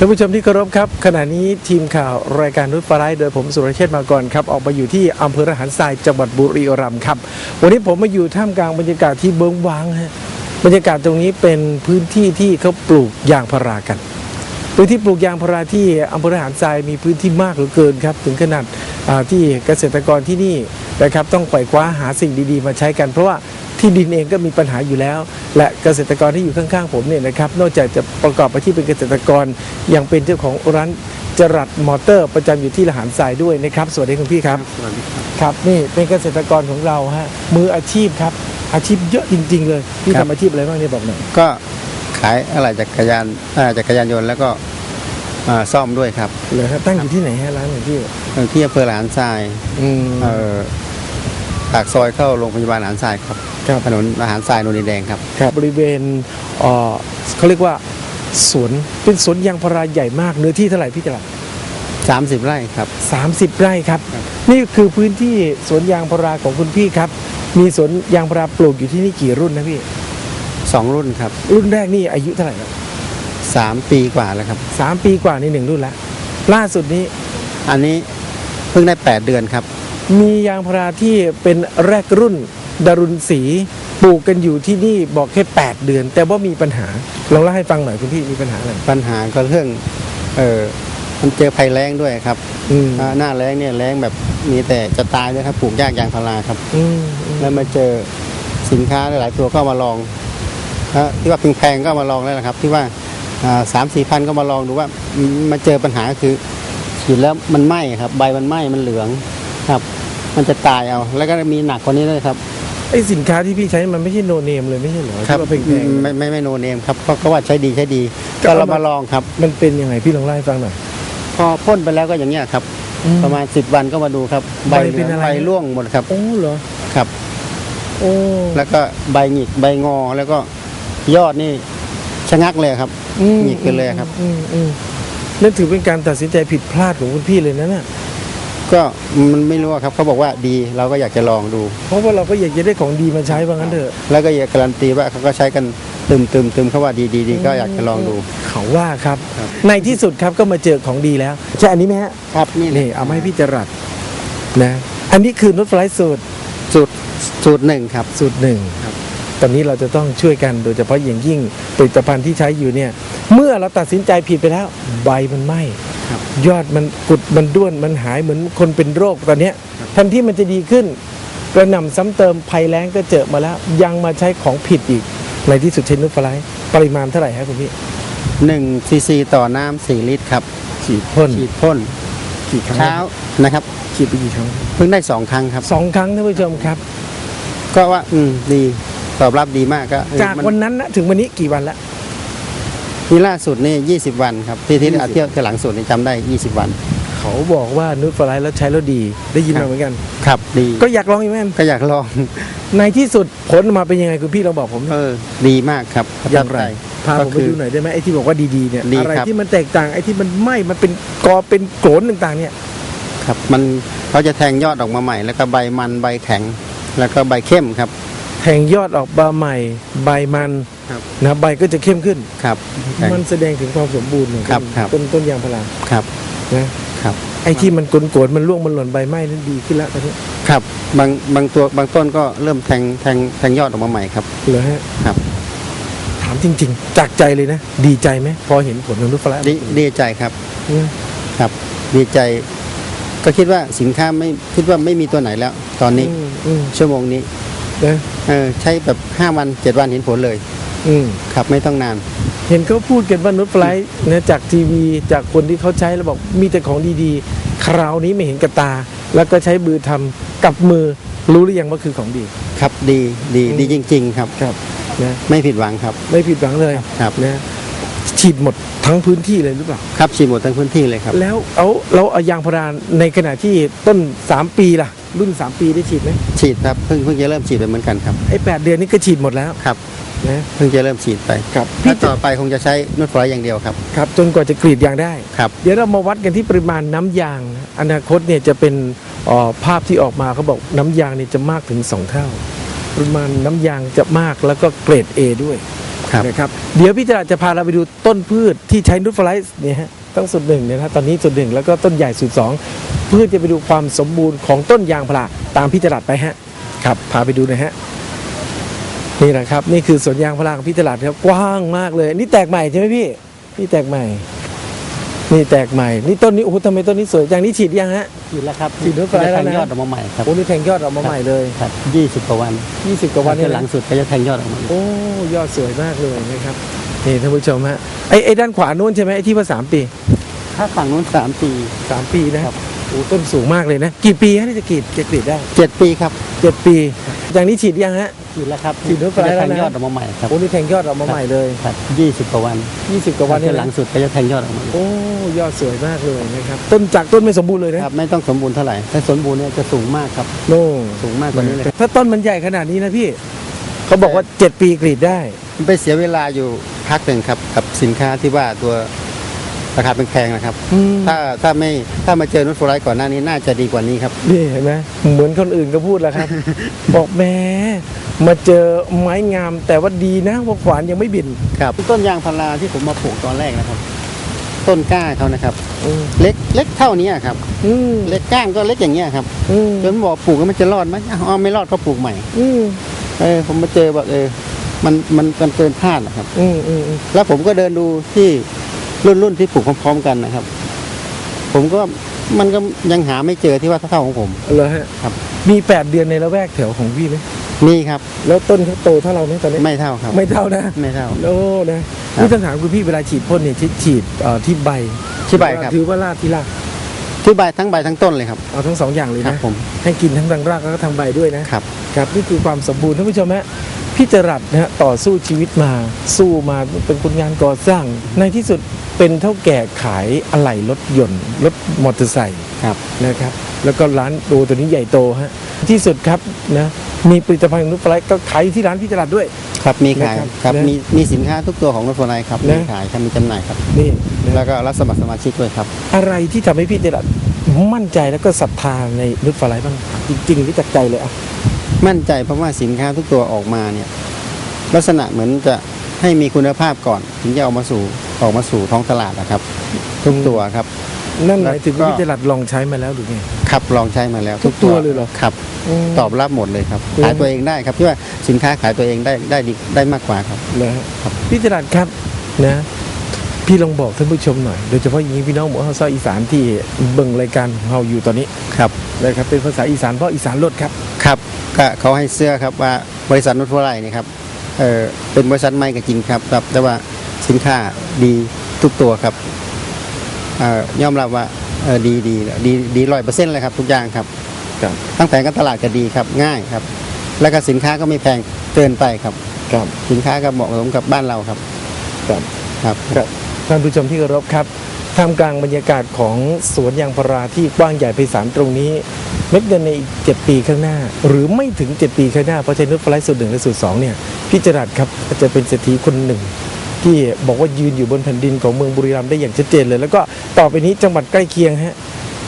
ท่านผู้ชมที่เคารพครับ ขณะนี้ทีมข่าวรายการนุชฟลายโดยผมสุรเชษฐ์มาก่อนครับ ออกมาอยู่ที่อำเภอระหารทรายจังหวัดบุรีรัมย์ครับ วันนี้ผมมาอยู่ท่ามกลางบรรยากาศที่เบิ้งว้างฮะบรรยากาศตรงนี้เป็นพื้นที่ที่เขาปลูกยางพารากัน พื้นที่ปลูกยางพาราที่อำเภอระหารทรายมีพื้นที่มากเหลือเกินครับ ถึงขนาดอ่าที่เกษตรกรที่นี่นะครับต้องไขว่คว้าหาสิ่งดีๆ มาใช้กัน เพราะว่าที่ดินเองก็มีปัญหาอยู่แล้ว และเกษตรกรที่อยู่ข้างๆผมเนี่ยนะครับนอกจากจะประกอบอาชีพเป็นเกษตรกรยังเป็นเจ้าของร้านจรัดมอเตอร์ประจำอยู่ที่ระหารทรายด้วยนะครับ สวัสดีคุณพี่ครับสวัสดีครับครับนี่เป็นเกษตรกรของเราฮะมืออาชีพครับอาชีพเยอะจริง ๆ เลยพี่ครับทำอาชีพอะไรบ้างเนี่ยบอกหน่อยก็ ขายอะไรจักรยานอ่าจักรยานยนต์แล้วก็อ่าซ่อมด้วยครับเลยครับตั้งอยู่ที่ไหนฮะร้านของพี่ที่อำเภอหลานทรายอืมเอ่อปากซอยเข้าโรงพยาบาลหลานทรายครับครับถนนหลานทรายนนดินแดงครับครับ บริเวณเอ่อเขาเรียกว่าสวนเป็นสวนยางพาราใหญ่มากเนื้อที่เท่าไหร่พี่จรัส30ไร่ครับสามสิบไร่ครับครับ นี่คือพื้นที่สวนยางพาราของคุณพี่ครับ มีสวนยางพาราปลูกอยู่ที่นี่กี่รุ่นนะพี่ 2รุ่นครับรุ่นแรกนี่อายุเท่าไหร่แล้ว3ปีกว่าแล้วครับ สามปีกว่านี่หนึ่งรุ่นแล้วล่าสุดนี้อันนี้เพิ่งได้8เดือนครับ มียางพาราที่เป็นแรกรุ่นดารุณศรีปลูกกันอยู่ที่นี่บอกแค่8เดือน แต่ว่ามีปัญหาลองเล่าให้ฟังหน่อยคุณพี่มีปัญหาอะไรปัญหาก็เรื่องเออมันเจอภัยแล้งด้วยครับอืมอ่าหน้าแล้งเนี่ยแล้งแบบมีแต่จะตายด้วยครับปลูกยากยางพาราครับ อืมอืมแล้วมาเจอสินค้าหลายๆตัวก็เอามาลองนะ ที่ว่าแพงๆก็เอามาลองแล้วนะครับ ที่ว่าสามสี่พันก็มาลองดูว่าอืมมาเจอปัญหาคือฉีดแล้วมันไหม้ครับ ใบมันไหม้มันเหลืองครับ มันจะตายเอา แล้วก็มีหนักกว่านี้ด้วยครับไอสินค้าที่พี่ใช้มันไม่ใช่โนเนมเลยไม่ใช่เหรอที่ว่าแพงๆไม่ไม่ไม่โนเนมครับเพราะเขาว่าใช้ดีใช้ดีก็ก็เอาเรามามมาลองครับ มันเป็นยังไงพี่ลองเล่าให้ฟังหน่อยพอพ่นไปแล้วก็อย่างเงี้ยครับ ประมาณสิบวันก็มาดูครับ ใบเหลืเป็นองอะไรใบร่วงหมดครับโอ้เหรอครับ โอ้แล้วก็ใบหงิกใบงอแล้วก็ ยอดนี่ชะงักเลยครับอืมหงิกกันเลยครับ อืมอืมนั่นถือเป็นการตัดสินใจผิดพลาดของคุณพี่เลยนะเนี่ยก็มันไม่รู้อะครับเขาบอกว่าดีเราก็อยากจะลองดู เพราะว่าเราก็อยากจะได้ของดีมาใช้ว่างั้นเถอะ แล้วก็อยากการันตีว่าเขาก็ใช้กันตึมตึมตึมเขาว่าดีดีดีก็อยากจะลองดู เขาว่าครับ ครับ ในที่สุดครับก็มาเจอของดีแล้ว ใช่อันนี้ไหมฮะครับนี่นี่เอามาให้พี่จรัสนะ อันนี้คือนุชฟลายสูตรสูตรสูตรหนึ่งครับ สูตรหนึ่งครับ ตอนนี้เราจะต้องช่วยกันโดยเฉพาะอย่างยิ่งผลิตภัณฑ์ที่ใช้อยู่เนี่ยเมื่อเราตัดสินใจผิดไปแล้ว ใบมันไหม้ครับยอดมันกุดมันด้วนมันหายเหมือนคนเป็นโรคตอนเนี้ยแทนที่มันจะดีขึ้นกระหน่ำซ้ำเติมภัยแล้งก็เจอมาแล้ว ยังมาใช้ของผิดอีกในที่สุดเชนุชฟลายปริมาณเท่าไหร่ครับคุณพี่หนึ่งซีซีต่อน้ำสี่ลิตรครับฉีดพ่นฉีดพ่นกี่ครั้งเช้านะครับฉีดไปกี่ครั้งเพิ่งได้สองครั้งครับสองครั้งท่านผู้ชมครับ ก็ว่าอืมดี ตอบรับดีมากก็เออจากมัวันนั้นนะถึงวันนี้กี่วันละ นี่ล่าสุดนี่ยี่สิบวันครับ ที่ที่20เที่ยวที่หลังสุดนี่จำได้ยี่สิบวัน เขาบอกว่านุชฟลายแล้วใช้แล้วดี ได้ยินครัมาบ เหมือนกัน ครับดีก็อยากลองอีกไหมก็อยากลอง ในที่สุดผลออกมาเป็นยังไงคุณพี่ลองบอกผมหน่อย เออ ดีมากครับอย่างไรประพาทับผมใจไปก็คือดูหน่อยได้ไหมไอ้ที่บอกว่าดีๆเนี่ยดีอะไรครับ ที่มันแตกต่างไอ้ที่มันไหม้มันเป็นกอเป็นโกรนต่างๆ เนี่ยครับมันเขาจะแทงยอดออกมาใหม่ แล้วก็ใบมันใบแข็ง แล้วก็ใบเข้มครับ แทงยอดออกบาใหม่ ใบมันครับนะใบก็จะเข้มขึ้น ครับแข็งมันแสดงถึงความสมบูรณ์ของครับต้นครับ ต้นต้นยางพาราครับนะครับ ไอ้ที่มันโกรนๆมันร่วงมันหล่นใบไหม้นั้นดีขึ้นแล้วตอนนี้ครับบางบางตัวบางต้นก็เริ่มแทงแทงแทงยอดออกมาใหม่ครับ เหรอฮะครับ ถามจริง ๆ จากใจเลยนะ ดีใจไหมพอเห็นผลของนุชฟลายดีดีใจครับเนี่ยครับ ดีใจ ก็คิดว่าสินค้าไม่คิดว่าไม่มีตัวไหนแล้ว ตอนนี้อืมอืมชั่วโมงนี้ นะเออใช้แบบห้าวันเจ็ดวันเห็นผลเลย อืมครับไม่ต้องนาน เห็นเขาพูดกันว่านุชฟลายนะจากทีวีจากคนที่เขาใช้แล้วบอกมีแต่ของดีๆ คราวนี้ไม่เห็นกับตา แล้วก็ใช้มือทำกับมือรู้หรือยังว่าคือของดี ครับดีดีอืมดีจริง ๆ ครับ ครับนะไม่ผิดหวังครับ ไม่ผิดหวังเลยครับ นะ ฉีดหมดทั้งพื้นที่เลยหรือเปล่า ครับฉีดหมดทั้งพื้นที่เลยครับ แล้วเอาเราเอายางพาราในขณะที่ต้น 3 ปีล่ะ รุ่น 3 ปีได้ฉีดไหมฉีดครับเพิ่งเพิ่งจะเริ่มฉีดไปเหมือนกันครับไอ้แเดือนนี้ก็ฉีดหมดแล้วครับนะเพิ่งจะเริ่มฉีดไปครับพี่พี่จะต่อไปคงจะใช้นวดฝอยอย่างเดียวครับครับจนกว่าจะกรีดยางได้ครับเดี๋ยวเรามาวัดกันที่ปริมาณน้ำยางนะอนาคตเนี่ยจะเป็นเอ่อภาพที่ออกมาเขาบอกน้ำยางเนี่ยจะมากถึง 2 เท่า ปริมาณน้ำยางจะมากแล้วก็เกรด A ด้วย ครับ นะครับเดี๋ยวพี่จรัสจะพาเราไปดูต้นพืชที่ใช้นูตฟลายเนี่ยฮะตั้งสุดหนึ่งเนี่ยนะตอนนี้สุดหนึ่งแล้วก็ต้นใหญ่สุดสองเพื่อจะไปดูความสมบูรณ์ของต้นยางพาราตามพี่จรัสไปฮะครับพาไปดูหนะฮะนี่แหละครับนี่คือสวนยางพาราของพี่จรัสครับกว้างมากเลย นี่แตกใหม่ใช่ไหมพี่นี่แตกใหม่ นี่แตกใหม่ นี่ต้นนี้โอ้โหทำไมต้นนี้สวยจังนี่ฉีดยังฮะ ฉีดแล้วครับฉีดด้วยไฟแล้วนะจแทงยอดออกมาใหม่ครับโอ้นี่แทงยอดออกมาใหม่เลย ครับยี่สิบกว่าวัน 20 กว่าวันที่นี่หลังสุดก็จะแทงยอดออกมาโอ้ยอดสวยมากเลยนะครับนี่ท่านผู้ชมฮะไอ้ไอ้ด้านขวานู้นใช่ไหมไอ้ที่ว่าสามปีถ้าฝั่งนู้นสามปี สามปีนะครับ โอ้ต้นสูงมากเลยนะ กี่ปีฮะที่จะกรีดจะกรีดได้เจ็ดปีครับเจ็ดปี อย่างนี้ฉีดยังฮะ ฉีดแล้วครับฉีดด้วยไฟจะแล้วแทงนะยอดออกมาใหม่ครับโอ้นี่แทงยอดออกมาใหม่เลย ครับยี่สิบกว่าวัน20 กว่าวันนี่ที่หลันะงสุดก็จะแทงยอดออกมาโอ้ ยอดสวยมากเลยนะครับ ต้นจากต้นไม่สมบูรณ์เลยนะครับ ไม่ต้องสมบูรณ์เท่าไหร่ ถ้าสมบูรณ์เนี่ยจะสูงมากครับ โน่สูงมากกว่านี้เลย ถ้าต้นมันใหญ่ขนาดนี้นะพี่ เขาบอกว่าเจ็ดปีกรีดได้ มันไปเสียเวลาอยู่พักหนึ่งครับกับสินค้าที่ว่าตัวราคาแพงๆนะครับอืมถ้าถ้าไม่ถ้ามาเจอนุชฟลายก่อนหน้านี้น่าจะดีกว่านี้ครับนี่เห็นไหมเหมือนคนอื่นก็พูดแล้วครับ บอกแหม่มาเจอไม้งามแต่ว่าดีนะว่าขวานยังไม่บินครับต้นยางพาราที่ผมมาปลูกตอนแรกนะครับ ต้นกล้าเขานะครับ อืมเล็กเล็กเท่านี้ครับ อืมเล็กก้านก็เล็กอย่างเงี้ยครับอืมจนบอกปลูกแล้วมันจะรอดไหมอ้าวไม่รอดก็ปลูกใหม่ อืมเออผมมาเจอบอกเออมันมันมันเกินคาดนะครับอืมอืมอืมแล้วผมก็เดินดูที่รุ่นรุ่นที่ปลูกพร้อมๆกันนะครับ ผมก็มันก็ยังหาไม่เจอที่ว่าเท่าของผม เหรอฮะครับ มีแปดเดือนในละแวกแถวของพี่ไหม มีครับแล้วต้นเขาโตเท่าเราไหมตอนนี้ไม่เท่าครับ ไม่เท่านะไม่เท่า โอ้นะครับนี่ต้องถามคุณพี่เวลาฉีดพ่นเนี่ยฉีดฉีดเอ่อที่ใบที่ใบครับถือว่าลาดที่รากที่ใบทั้งใบทั้งต้นเลยครับเอาทั้งสองอย่างเลยครับนะผมให้กินทั้งรังรากแล้วก็ทางใบด้วยนะครับครับนี่คือความสมบูรณ์ท่านผู้ชมฮะพี่จรัสนะฮะต่อสู้ชีวิตมาสู้มาเป็นคนงานก่อสร้าง ในที่สุดเป็นเท่าแก่ขายอะไหล่รถยนต์รถมอเตอร์ไซค์ครับนะครับ แล้วก็ร้านโตตัวนี้ใหญ่โตฮะที่สุดครับนะ มีผลิตภัณฑ์นุชฟลายก็ขายที่ร้านพี่จรัสด้วย ครับมีขายนะครับครับนะมีมีสินค้าทุกตัวของรถฟลายครับนะ มีขายครับมีจำหน่ายครับ นี่นะแล้วก็รับสมัครสมาชิกด้วยครับ อะไรที่ทำให้พี่จรัสมั่นใจแล้วก็ศรัทธาในนุชฟลายบ้าง จริงๆที่จากใจเลยอะ มั่นใจเพราะว่าสินค้าทุกตัวออกมาเนี่ยลักษณะเหมือนจะให้มีคุณภาพก่อน ถึงจะเอามาสู่ออกมาสู่ท้องตลาดนะครับ ทุกตัวครับ นั่นหมายถึงแล้วก็ว่าพี่จรัสลองใช้มาแล้วหรือไงขับลองใช้มาแล้ว ทุกตัวเลยเหรอครับมตอบรับหมดเลยครับอืมขายตัวเองได้ครับที่ว่าสินค้าขายตัวเองได้ได้ดีได้มากกว่าครับนะฮะครับพี่จรัสครับนะพี่ลองบอกท่านผู้ชมหน่อยโดยเฉพาะอย่างนี้พี่น้องหมู่เฮาซาอีสานที่เบิ่งรายการของเราอยู่ตอนนี้ครับนะครับเป็นภาษาอีสานเพราะอีสานลดครับครับก็เขาให้เสื้อครับว่าบริษัทนุชฟลายนี่ครับเออเป็นบริษัทใหม่ก็จริงครับครับ แต่ว่าสินค้าดีทุกตัวครับเอ่อ ยอมรับว่าเออดีดีดีดีร้อยเปอร์เซ็นต์เลยครับทุกอย่างครับครับตั้งแต่การตลาดก็ดีครับง่ายครับ แล้วก็สินค้าก็ไม่แพงเกินไปครับครับสินค้าก็เหมาะสมกับบ้านเราครับครับครับครับท่านผู้ชมที่เคารพครับท่ามกลางบรรยากาศของสวนยางพาราที่กว้างใหญ่ไพศาลตรงนี้ เม็ดเงินในอีก 7 ปีข้างหน้า หรือไม่ถึง 7 ปีข้างหน้าเพราะใช้นุชฟลายสูตรหนึ่งและสูตรสองเนี่ยพี่จรัสครับจะเป็นเศรษฐีคนหนึ่ง ที่บอกว่ายืนอยู่บนแผ่นดินของเมืองบุรีรัมย์ได้อย่างชัดเจนเลย แล้วก็ต่อไปนี้จังหวัดใกล้เคียงฮะ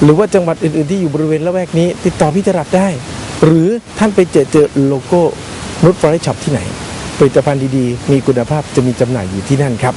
หรือว่าจังหวัดอื่นๆที่อยู่บริเวณละแวกนี้ ติดต่อพี่จรัสได้ หรือท่านไปเจอเจอโลโก้นุชฟลายช็อปที่ไหนผลิตภัณฑ์ดีๆ มีคุณภาพจะมีจำหน่ายอยู่ที่นั่นครับ